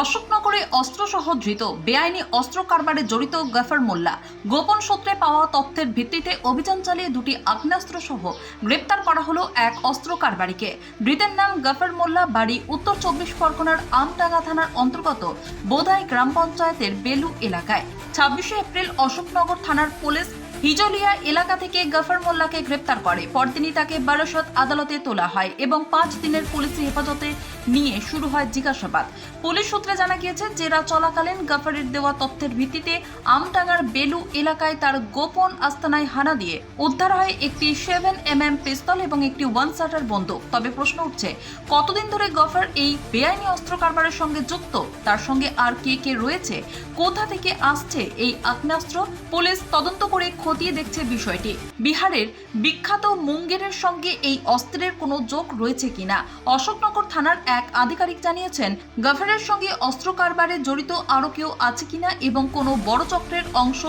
অশোকনগরে অস্ত্রসহ ধৃত, বেআইনি অস্ত্র কারবারে জড়িত গফর মোল্লা। গোপন সূত্রে পাওয়া তথ্যের ভিত্তিতে অভিযান চালিয়ে দুটি আগ্নেয়াস্ত্র সহ গ্রেপ্তার করা হলো এক অস্ত্র কারবারিকে। ধৃতের নাম গফর মোল্লা বাড়ি উত্তর চব্বিশ পরগনার আমডাঙ্গা থানার অন্তর্গত বোধাই গ্রাম পঞ্চায়েতের বেলু এলাকায়। ছাব্বিশে এপ্রিল অশোকনগর থানার পুলিশ হিজলিয়া এলাকা থেকে গফর মোল্লাকে গ্রেপ্তার করে। পরদিনই তাকে বারাসত আদালতে তোলা হয় এবং পাঁচ দিনের পুলিশি হেফাজতে নিয়ে শুরু হয় জিজ্ঞাসাবাদ। পুলিশ সূত্রে জানা গিয়েছে, জেরা চলাকালীন গফরের দেওয়া তথ্যের ভিত্তিতে আমটাঙ্গার বেলু এলাকায় তার গোপন আস্তানায় হানা দিয়ে উদ্ধার হয় একটি সেভেন এম এম পিস্তল এবং একটি ওয়ান শাটার বন্দুক। তবে প্রশ্ন উঠছে, কতদিন ধরে গফার এই বেআইনি অস্ত্র কারবারের সঙ্গে যুক্ত? তার সঙ্গে আর কে কে রয়েছে? কোথা থেকে আসছে এই আগ্নেয়াস্ত্র? পুলিশ তদন্ত করে খতিয়ে দেখছে বিষয়টি। বিহারের বিখ্যাত মুঙ্গেরের সঙ্গে এই অস্ত্রের কোনো যোগ রয়েছে কিনা? অশোকনগর থানার এক আধিকারিক জানিয়েছেন গফরের সঙ্গে অস্ত্র কারবারে জড়িত আরও কেউ আছে কিনা এবং কোনো বড় চক্রের অংশ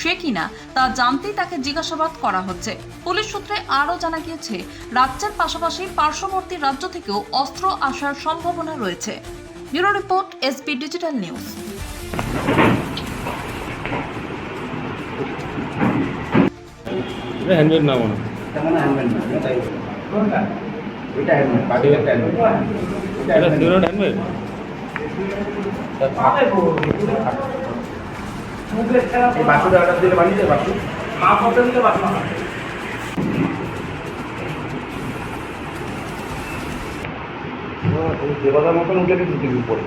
সে কিনা তা জানতেই তাকে জিজ্ঞাসাবাদ করা হচ্ছে পুলিশ সূত্রে আরও জানা গিয়েছে রাজ্যের পাশাপাশি পার্শ্ববর্তী রাজ্য থেকেও অস্ত্র আসার সম্ভাবনা রয়েছে bureau report SP digital news handmade না মনে হয়। হ্যান্ডমেড না। এটা হ্যান্ডমেড একটা হ্যান্ডমেড এটা সিউর হ্যান্ডমেড এই বাসুটা অর্ডার দিলে বানিয়ে দেবে বাসু। দেবতার মতন উঠে কিন্তু উপরে।